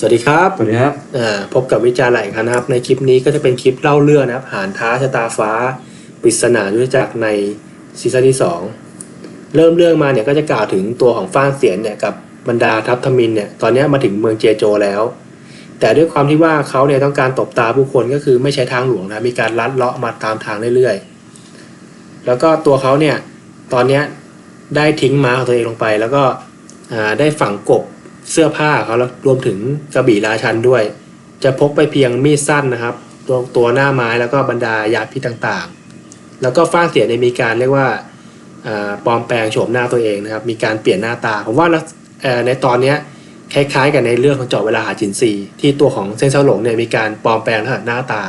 สวัสดีครับสวัสดีครับพบกับวิจารณ์หลายครั้งนะครับ ในคลิปนี้ก็จะเป็นคลิปเล่าเรื่องนะครับหานท้าชะตาฟ้าปริศนายุทธจักรในซีซั่นที่ 2 เริ่มเรื่องมาเนี่ยก็จะกล่าวถึงตัวของฟ้านเสียนเนี่ยกับบรรดาทัพทมินเนี่ยตอนนี้มาถึงเมืองเจโจแล้ว แต่ด้วยความที่ว่าเขาเนี่ยต้องการตบตาผู้คนก็คือไม่ใช้ทางหลวงนะมีการลัดเลาะมาตามทางเรื่อยๆ แล้วก็ตัวเขาเนี่ยตอนนี้ได้ทิ้งม้าของตัวเองลงไป แล้วก็ได้ฝังกบ เสื้อผ้าเขาแล้วรวมถึงกระบี่ราชันด้วย จะพกไปเพียงมีดสั้นนะครับ ตัวตัวหน้าไม้แล้วก็บรรดายาพิษต่างๆ แล้วก็ฟ้าเสียเนี่ยมีการเรียกว่าปลอมแปลงโฉมหน้าตัวเองนะครับ มีการเปลี่ยนหน้าตา ผมว่าในตอนนี้คล้ายๆ กับในเรื่องของเจาะเวลาหาจินซีที่ตัวของเซนเซาหลงเนี่ยมีการปลอมแปลงหน้าตา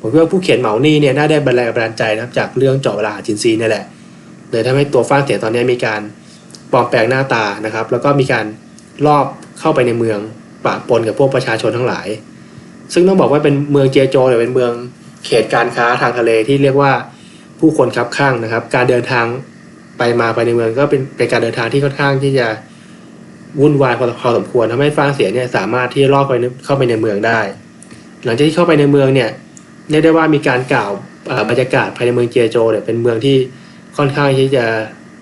ผมคิดว่าผู้เขียนเหมานี่เนี่ยน่าได้บรรแรงบันดาลใจนะครับจากเรื่องเจาะเวลาหาจินซีนี่แหละเลยทำให้ตัวฟ้าเสียตอนนี้มีการปลอมแปลงหน้าตานะครับ แล้วก็มีการลอบ เข้าไปในเมืองปะปนกับพวกประชาชนทั้งหลาย ซึ่งต้องบอกว่าเป็นเมืองเจโจเนี่ยเป็นเมืองเขตการค้าทางทะเลที่เรียกว่าผู้คนคับข้างนะครับ การเดินทางไปมาไปในเมืองก็เป็นเป็นการเดินทางที่ค่อนข้างที่จะวุ่นวายพอพอสมควรทำให้ฟ้านเสียเนี่ยสามารถที่จะลอบไปเข้าไปในเมืองได้ หลังจากที่เข้าไปในเมืองเนี่ยเรียกได้ว่ามีการกล่าวบรรยากาศภายในเมืองเจโจเนี่ยเป็นเมืองที่ค่อนข้างที่จะ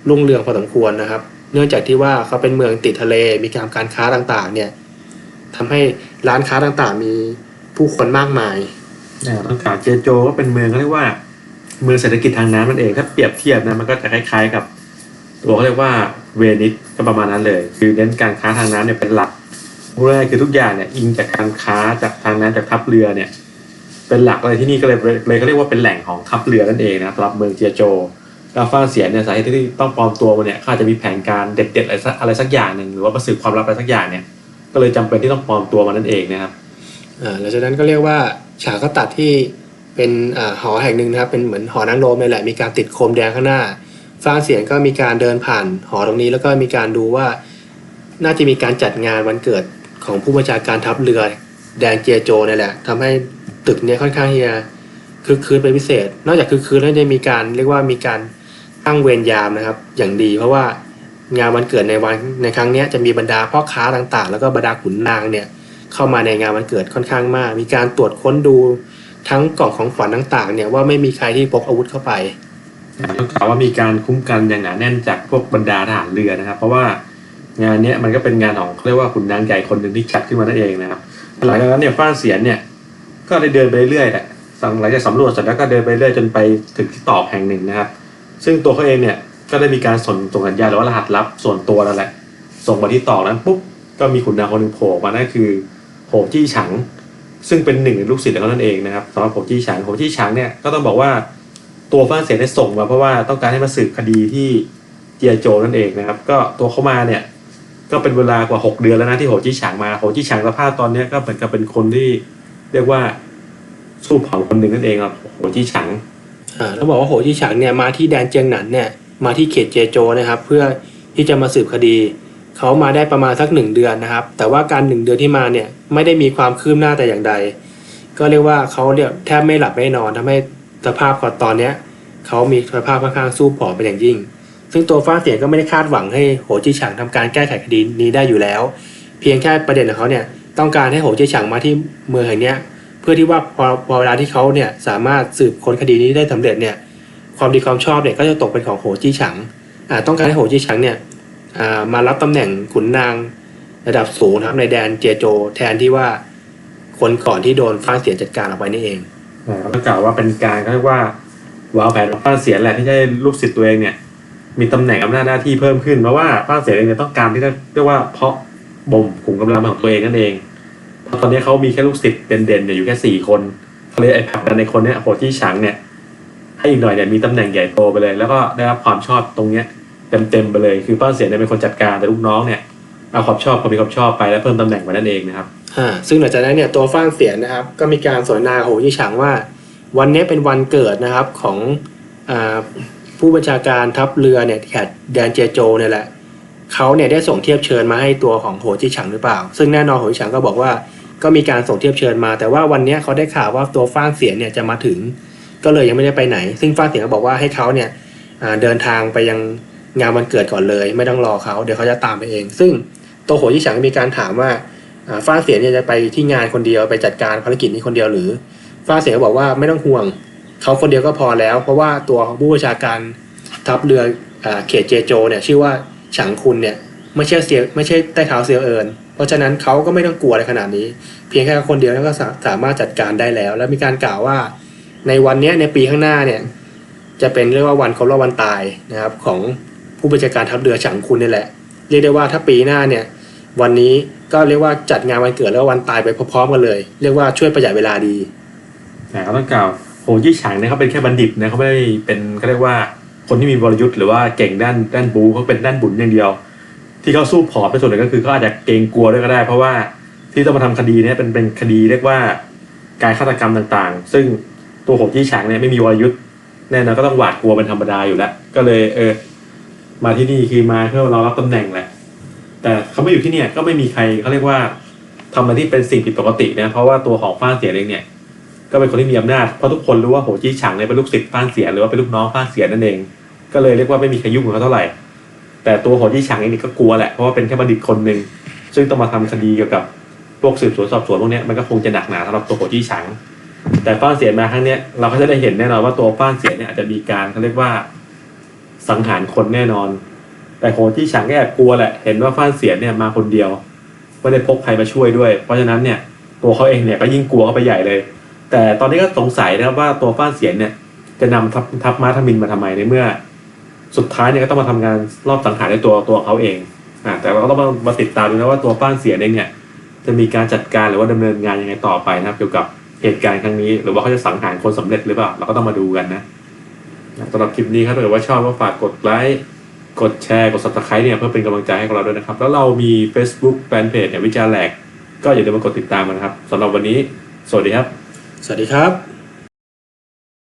รุ่งเรืองพอสมควรนะครับ เนื่องจากที่ว่าเขาเป็นเมืองติดทะเลมีการการค้าต่างๆ เนี่ยทำให้ร้านค้าต่างๆ มีผู้คนมากมายต้องกล่าวเจโจก็เป็นเมืองเขาเรียกว่า เมืองเศรษฐกิจทางน้ำนั่นเองถ้าเปรียบเทียบนะมันก็จะคล้ายๆกับ ตัวเขาเรียกว่าเวนิสก็ประมาณนั้นเลย คือเน้นการค้าทางน้ำเนี่ยเป็นหลักพูดง่ายคือทุกอย่างเนี่ยอิงจากการค้าจากทางน้ำจากทัพเรือเนี่ย เป็นหลักเลยที่นี่ก็เลยเลยเขาเรียกว่าเป็นแหล่งของทัพเรือนั่นเองนะสำหรับเมืองเจโจ แล้วฟ้าเสียเนี่ยสาเหตุที่ต้องปลอมตัวมาเนี่ยเขาอาจจะมีแผนการเด็ดๆอะไรสักอะไรสักอย่างหนึ่งหรือว่าประสืบความลับอะไรสักอย่างเนี่ย ก็เลยจำเป็นที่ต้องปลอมตัวมานั่นเองนะครับอ่าหลังจากนั้นก็เรียกว่าฉากก็ตัดที่เป็นอ่าหอแห่งหนึ่งนะครับ เป็นเหมือนหอนางรมเลยแหละมีการติดโคมแดงข้างหน้าฟ้าเสียงก็มีการเดินผ่านหอตรงนี้ แล้วก็มีการดูว่า น่าจะมีการจัดงานวันเกิดของผู้บัญชาการทัพเรือแดงเจียโจเนี่ยแหละทำให้ตึกเนี่ยค่อนข้างที่จะคึกคืนเป็นพิเศษ นอกจากคึกคืนแล้วยังมีการเรียกว่ามีการ ตั้งเวรยามนะครับ อย่างดีเพราะว่างานวันเกิดในวันในครั้งนี้จะมีบรรดาพ่อค้าต่างๆ แล้วก็บรรดาขุนนางเนี่ยเข้ามาในงานวันเกิดค่อนข้างมาก มีการตรวจค้นดูทั้งกล่องของขวัญต่างๆ เนี่ยว่าไม่มีใครที่พกอาวุธเข้าไปต้องกล่าวว่ามีการคุ้มกันอย่างหนาแน่นจากพวกบรรดาทหารเรือนะครับ เพราะว่างานนี้มันก็เป็นงานของเรียกว่าขุนนางใหญ่คนหนึ่งที่จัดขึ้นมานั่นเองนะครับหลังจากนั้นเนี่ยฟ้านเสียนเนี่ยก็ได้เดินไปเรื่อยแหละหลังจากสำรวจเสร็จแล้วก็เดินไปเรื่อยจนไปถึงที่ตอกแห่งหนึ่งนะครับ ซึ่งตัวเขาเองเนี่ยก็ได้มีการส่งส่งสัญญาณหรือว่ารหัสลับส่วนตัวนั่นแหละ ส่งมาที่ตอกนั้นปุ๊บก็มีขุนนางคนหนึ่งโผล่มานั่นคือโหจี้ฉัง ซึ่งเป็นหนึ่งในลูกศิษย์ของเขานั่นเองนะครับสำหรับโหจี้ฉางโหจี้ฉางเนี่ยก็ต้องบอกว่าตัวฟ้านเสียนได้ส่งมาเพราะว่าต้องการให้มาสืบคดีที่เจียโจนั่นเองนะครับ ก็ตัวเขามาเนี่ยก็เป็นเวลากว่า 6 เดือนแล้วนะที่โหจี้ฉางมาโหจี้ฉางสภาพตอนนี้ก็เหมือนกับเป็นคนที่เรียกว่าสู้เผ่าคนหนึ่งนั่นเองครับโหจี้ฉาง ต้องบอกว่าโหจีฉางเนี่ยมาที่แดนเจียงหนันเนี่ยมาที่เขตเจโจนะครับ เพื่อที่จะมาสืบคดีเขามาได้ประมาณสักหนึ่งเดือนนะครับ แต่ว่าการหนึ่งเดือนที่มาเนี่ยไม่ได้มีความคืบหน้าแต่อย่างใด ก็เรียกว่าเขาเนี่ยแทบไม่หลับไม่นอนทำให้สภาพก่อนตอนเนี้ยเขามีสภาพค่อนข้างสู้ผอมเป็นอย่างยิ่ง ซึ่งตัวฟ้าเสียงก็ไม่ได้คาดหวังให้โหจีฉางทำการแก้ไขคดีนี้ได้อยู่แล้ว เพียงแค่ประเด็นของเขาเนี่ยต้องการให้โหจีฉางมาที่เมืองแห่งเนี้ย เพื่อที่ว่าพอพอเวลาที่เขาเนี่ยสามารถสืบค้นคดีนี้ได้สำเร็จเนี่ยความดีความชอบเนี่ยก็จะตกเป็นของโหจี้ฉังต้องการให้โหจี้ฉังเนี่ยมารับตำแหน่งขุนนางระดับสูงนะครับในแดนเจโจ แทนที่ว่าคนก่อนที่โดนฟ้าเสียจัดการออกไปนี่เองก็กล่าวว่าเป็นการเรียกว่าวางแผนของฟ้าเสียนแหละที่ให้ลูกศิษย์ตัวเองเนี่ยมีตำแหน่งอำนาจหน้าที่เพิ่มขึ้นเพราะว่าฟ้าเสียนเองเนี่ยต้องการที่จะเรียกว่าเพาะบ่มขุมกำลังของตัวเองนั่นเอง ตอนนี้เขามีแค่ลูกศิษย์เด่นๆเนี่ยอยู่แค่สี่คนเขาเลยไอ้ผักดันในคนเนี้ยโหที่ฉางเนี่ยให้อีกหน่อยเนี่ยมีตำแหน่งใหญ่โตไปเลย แล้วก็ได้รับความชอบตรงเนี้ยเต็มๆไปเลย คือฟ้าเสียเนี่ยเป็นคนจัดการแต่ลูกน้องเนี่ยเอาความชอบความมีความชอบไปแล้วเพิ่มตำแหน่งมานั่นเองนะครับอ่าซึ่งหลังจากนั้นเนี่ยตัวฟ้างเสียนะครับ ก็มีการสนทนาโหยี่ฉางว่า วันนี้เป็นวันเกิดนะครับของอ่าผู้บัญชาการทัพเรือเนี่ยแถบแดนเจโจเนี่ยแหละเขาเนี่ยได้ส่งเทียบเชิญมาให้ตัวของโหจี้ฉางหรือเปล่า ซึ่งแน่นอนโหจี้ฉางก็บอกว่า ก็มีการส่งเทียบเชิญมา แต่ว่าวันนี้เขาได้ข่าวว่าตัวฟ้างเสียเนี่ยจะมาถึง ก็เลยยังไม่ได้ไปไหน ซึ่งฟ้างเสียก็บอกว่าให้เขาเนี่ยเดินทางไปยังงานวันเกิดก่อนเลย ไม่ต้องรอเขาเดี๋ยวเขาจะตามไปเอง ซึ่งตัวโหจี้ฉางมีการถามว่าฟ้าเสียเนี่ยจะไปที่งานคนเดียวไปจัดการภารกิจนี้คนเดียวหรือ ฟ้าเสียบอกว่าไม่ต้องห่วงเขาคนเดียวก็พอแล้ว เพราะว่าตัวผู้บัญชาการทัพเรืออเขตเจโจเนี่ยชื่อว่าฉางคุนเนี่ยไม่ใช่เสียไม่ใช่ใต้เท้าเซียวเอิน เพราะฉะนั้นเขาก็ไม่ต้องกลัวอะไรขนาดนี้ เพียงแค่คนเดียวก็สาสามารถจัดการได้แล้ว แล้วมีการกล่าวว่า ในวันนี้ในปีข้างหน้าเนี่ยจะเป็นเรียกว่าวันครบรอบวันตายนะครับของผู้บัญชาการทัพเรือฉางคุนนี่แหละ เรียกได้ว่าถ้าปีหน้าเนี่ยวันนี้ก็เรียกว่าจัดงานวันเกิดแล้ววันตายไปพร้อมๆกันเลย เรียกว่าช่วยประหยัดเวลาดีแต่เขาต้องกล่าวโหยี่ฉางเนี่ยเขาเป็นแค่บัณฑิตนะเขาไม่เป็นเขาเรียกว่าคนที่มีบรยุทธ์หรือว่าเก่งด้านด้านบูเขาเป็นด้านบุญอย่างเดียว ที่เขาสู้ผอมไปส่วนหนึ่งก็คือเขาอาจจะเกรงกลัวด้วยก็ได้ เพราะว่าที่ต้องมาทำคดีเนี่ยเป็นเป็นคดีเรียกว่าการฆาตกรรมต่างๆ ซึ่งตัวโหยี่ฉางเนี่ยไม่มีวรยุทธ์แน่นอนก็ต้องหวาดกลัวเป็นธรรมดาอยู่แล้ว ก็เลยเออมาที่นี่คือมาเพื่อเรารับตำแหน่งแหละ แต่เขาไม่อยู่ที่เนี่ยก็ไม่มีใครเขาเรียกว่าทำอะไรที่เป็นสิ่งผิดปกตินะเพราะว่าตัวของฟ้านเสียเองเนี่ยก็เป็นคนที่มีอำนาจเพราะทุกคนรู้ว่าโหจี้ฉางเนี่ยเป็นลูกศิษย์ฟ้านเสียหรือว่าเป็นลูกน้องฟ้านเสียนั่นเอง ก็เลยเรียกว่าไม่มีใครยุ่งกับเขาเท่าไหร่ แต่ตัวโหจี้ฉางเองนี่ก็กลัวแหละเพราะว่าเป็นแค่บัณฑิตคนหนึ่งซึ่งต้องมาทำคดีเกี่ยวกับพวกสืบสวนสอบสวนพวกนี้มันก็คงจะหนักหนาสำหรับตัวโหจี้ฉางแต่ฟ้านเสียมาครั้งเนี้ยเราก็จะได้เห็นแน่นอนว่าตัวฟ้านเสียเนี่ยอาจจะมีการเขาเรียกว่าสังหารคนแน่นอน แต่โหจี้ฉางก็แอบกลัวแหละ เห็นว่าฟ้านเสียเนี่ยมาคนเดียวไม่ได้พกใครมาช่วยด้วย เพราะฉะนั้นเนี่ยตัวเขาเองเนี่ยก็ยิ่งกลัวเข้าไปใหญ่เลย แต่ตอนนี้ก็สงสัยนะครับว่าตัวฟ้านเสียเนี่ยจะนำทัพทัพม้าทมินมาทำไมในเมื่อ สุดท้ายเนี่ยก็ต้องมาทำงานรอบสังหารในตัวตัวเขาเองอ่าแต่เราก็ต้องมามาติดตามดูนะว่าตัวฟ้านเสียเองเนี่ยจะมีการจัดการหรือว่าดำเนินงานยังไงต่อไปนะครับ เกี่ยวกับเหตุการณ์ครั้งนี้ หรือว่าเขาจะสังหารคนสำเร็จหรือเปล่าเราก็ต้องมาดูกันนะสำหรับคลิปนี้ครับถ้าเกิดว่าชอบก็ฝากกดไลค์กดแชร์กด subscribe เนี่ยเพื่อเป็นกำลังใจให้กับเราด้วยนะครับ แล้วเรามี Facebook Fanpage เนี่ยวิจารณ์แหลก ก็อย่าลืมมากดติดตามกันนะครับสำหรับวันนี้ สวัสดีครับ สวัสดีครับ